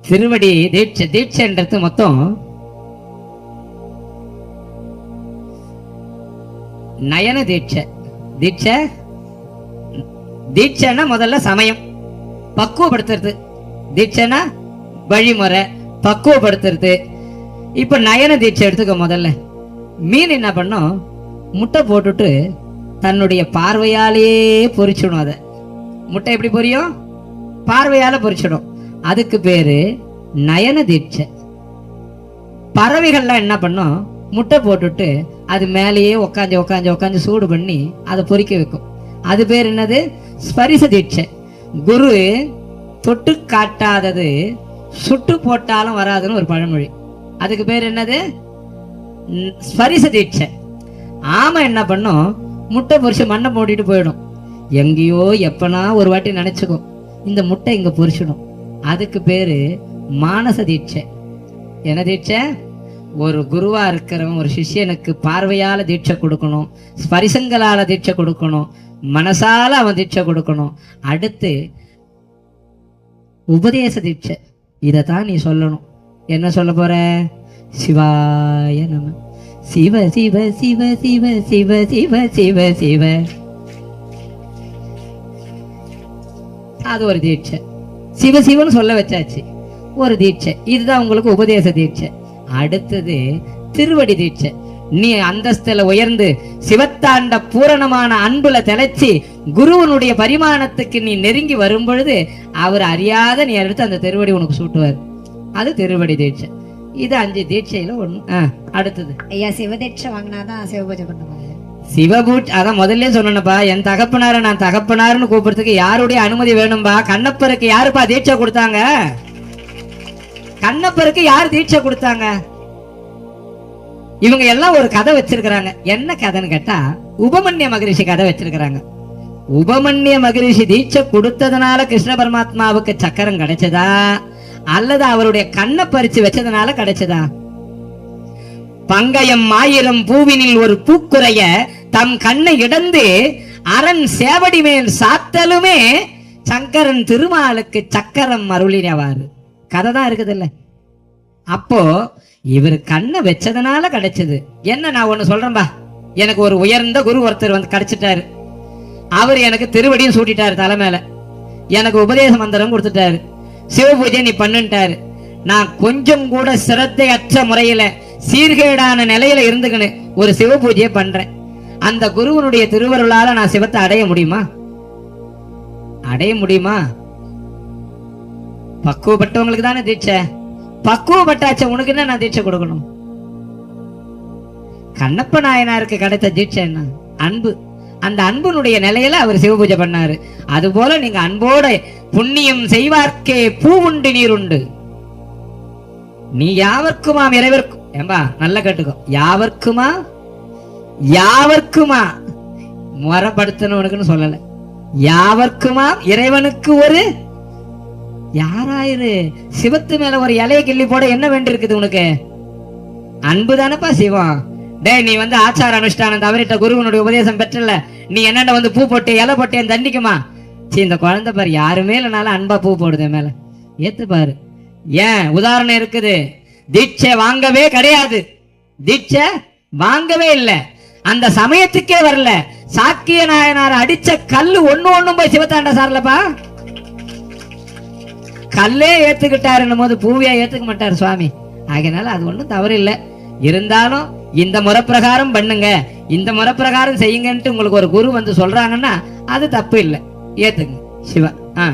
திருவடி தீட்சை தீட்சைன்றது மொத்தம் நயன தீட்சை. தீட்சை தீட்சைன்னா முதல்ல சமயம். பக்குவப்படுத்துறது. தீட்சைனா வழிமுறை பக்குவப்படுத்துறது. இப்ப நயன தீட்சை எடுத்துக்க முதல்ல. மீன் என்ன பண்ணும்? முட்டை போட்டுட்டு தன்னுடைய பார்வையாலேயே பொறிச்சிடும் அதை. முட்டை எப்படி பொரியும்? பார்வையால பொறிச்சிடும். அதுக்கு பேரு நயன தீட்சை. பறவைகள்லாம் என்ன பண்ணும்? முட்டை போட்டுட்டு அது மேலேயே உக்காந்து உக்காந்து உக்காந்து சூடு பண்ணி அதை பொறிக்க வைக்கும். அது பேர் என்னது? ஸ்பரிச தீட்சை. குரு தொட்டு காட்டாதது சுட்டு போட்டாலும் வராதுன்னு ஒரு பழமொழி. அதுக்கு பேர் என்னது? ஸ்பரிச தீட்சை. ஆமை என்ன பண்ணும்? முட்டை பொறிச்சு மண்ணை போட்டுட்டு போயிடும். எங்கேயோ எப்பனா ஒரு வாட்டி நினைச்சுக்கும். இந்த முட்டை இங்க பொரிச்சிடும். அதுக்கு பேரு மானச தீட்சை. என்ன தீட்சை? ஒரு குருவா இருக்கிறவன் ஒரு சிஷ்யனுக்கு பார்வையால தீட்சை கொடுக்கணும் ஸ்பரிசங்களால தீட்சை கொடுக்கணும் மனசால அவன் தீட்சை கொடுக்கணும். அடுத்து உபதேச தீட்சை. இதை தான் நீ சொல்லணும். என்ன சொல்ல போற? சிவாய நம. சிவ சிவ சிவ சிவ சிவ சிவ சிவ சிவ. அது ஒரு தீட்சை. சிவ சொல்ல வச்சாச்சு. ஒரு தீட்சை. இதுதான் உங்களுக்கு உபதேச தீட்சை. அடுத்தது திருவடி தீட்சை. நீ அந்தஸ்துல உயர்ந்து சிவத்தாண்ட பூரணமான அன்புல திளைச்சி குருவனுடைய பரிமாணத்துக்கு நீ நெருங்கி வரும் பொழுது அவர் அறியாத நீ எடுத்து அந்த திருவடி உனக்கு சூட்டுவார். அது திருவடி தீட்சை. இது அஞ்சு தீட்சையில ஒண்ணு அடுத்தது. ஐயா சிவதீட்சை வாங்கினாதான் சிவபூஜை பண்ணுவாங்க. சிவபூட் அதான் முதல்ல சொன்னேன்ப்பா என் தகப்பனார நான் தகப்பனாருன்னு கூப்பிடுறதுக்கு யாருடைய அனுமதி வேணும்பா? கண்ணப்பருக்கு யாருப்பா தீட்சை கொடுத்தாங்க? கண்ணப்பருக்கு யார் தீட்சை கொடுத்தாங்க? இவங்க எல்லாம் ஒரு கதை வச்சிருக்கிறாங்க. என்ன கதைன்னு கேட்டா உபமன்ய மகரிஷி கதை வச்சிருக்கிறாங்க. உபமன்ய மகரிஷி தீட்சை கொடுத்ததுனால கிருஷ்ண பரமாத்மாவுக்கு சக்கரம் கிடைச்சதா? அல்லது அவருடைய கண்ணை பறிச்சு வச்சதுனால கிடைச்சதா? பங்கயம் ஆயிரம் பூவினில் ஒரு பூக்குறைய தம் கண்ணை இடந்து அரண் சேவடி மேல் சாத்தலுமே சங்கரன் திருமாலுக்கு சக்கரம் அருளினவாறு. கதை தான் இருக்குதுல்ல. அப்போ இவர் கண்ணை வச்சதுனால கிடைச்சது. என்ன நான் ஒன்று சொல்றேன்பா? எனக்கு ஒரு உயர்ந்த குரு ஒருத்தர் வந்து கிடைச்சிட்டாரு. அவர் எனக்கு திருவடியும் சூட்டிட்டாரு தலை மேல. எனக்கு உபதேச மந்திரம் கொடுத்துட்டாரு. சிவபூஜை நீ பண்ணுன்ட்டாரு. நான் கொஞ்சம் கூட சிரத்தையற்ற முறையில சீர்கேடான நிலையில இருந்துக்கின்னு ஒரு சிவ பூஜையை பண்றேன். அந்த குருவனுடைய திருவருளால நான் சிவத்தை அடைய முடியுமா? அடைய முடியுமா? பக்குவப்பட்டவங்களுக்கு தானே தீட்சை. பக்குவப்பட்டாச்ச உனக்கு என்ன நான் தீட்சை கொடுக்கணும்? கண்ணப்ப நாயனாருக்கு கிடைத்த தீட்சை என்ன? அன்பு. அந்த அன்புனுடைய நிலையில அவர் சிவபூஜை பண்ணாரு. அது போல நீங்க அன்போட புண்ணியம் செய்வார்க்கே பூவுண்டு நீருண்டு நீ யாவர்க்குமாம் இறைவர்க்கும் ஏம்பா நல்லா கேட்டுக்கோ. யாவர்க்குமா? யாவர்க்குமா? முறப்படுத்தணும்னுக்குன்னு சொல்லல. யாவர்க்குமா? இறைவனுக்கு ஒரு யாராயிரு? சிவத்து மேல ஒரு இலைய கிள்ளி போட என்ன வேண்டியிருக்குது உனக்கு? அன்பு தானப்பா சிவம். டேய் நீ வந்து ஆச்சார அனுஷ்டானம் தவறிட்ட குருவனுடைய உபதேசம் பெற்றல நீ என்னென்ன வந்து பூ போட்டு இலை போட்டு தண்டிக்குமா? சீ இந்த குழந்தை பாரு யாருமே இல்லைனாலும் அன்பா பூ போடுது மேல. ஏத்து பாரு. ஏன்? உதாரணம் இருக்குது. தீட்சை வாங்கவே கிடையாது. தீட்சை வாங்கவே இல்லை. அந்த சமயத்துக்கே வரல. சாக்கிய நாயனார் அடிச்ச கல்லு ஒண்ணு ஒண்ணும் போய் சிவத்தாண்ட சார்லப்பா. கல்லே ஏத்துக்கிட்டாருன்னும் போது பூவியா ஏத்துக்க மாட்டார் சுவாமி. ஆகையினால அது ஒண்ணும் தவறு இல்லை இருந்தாலும் இந்த முறை பிரகாரம் பண்ணுங்க. இந்த முறை பிரகாரம் செய்யுங்கன்ட்டு உங்களுக்கு ஒரு குரு வந்து சொல்றாங்கன்னா அது தப்பு இல்லை. ஏத்துங்க. சிவா ஆ.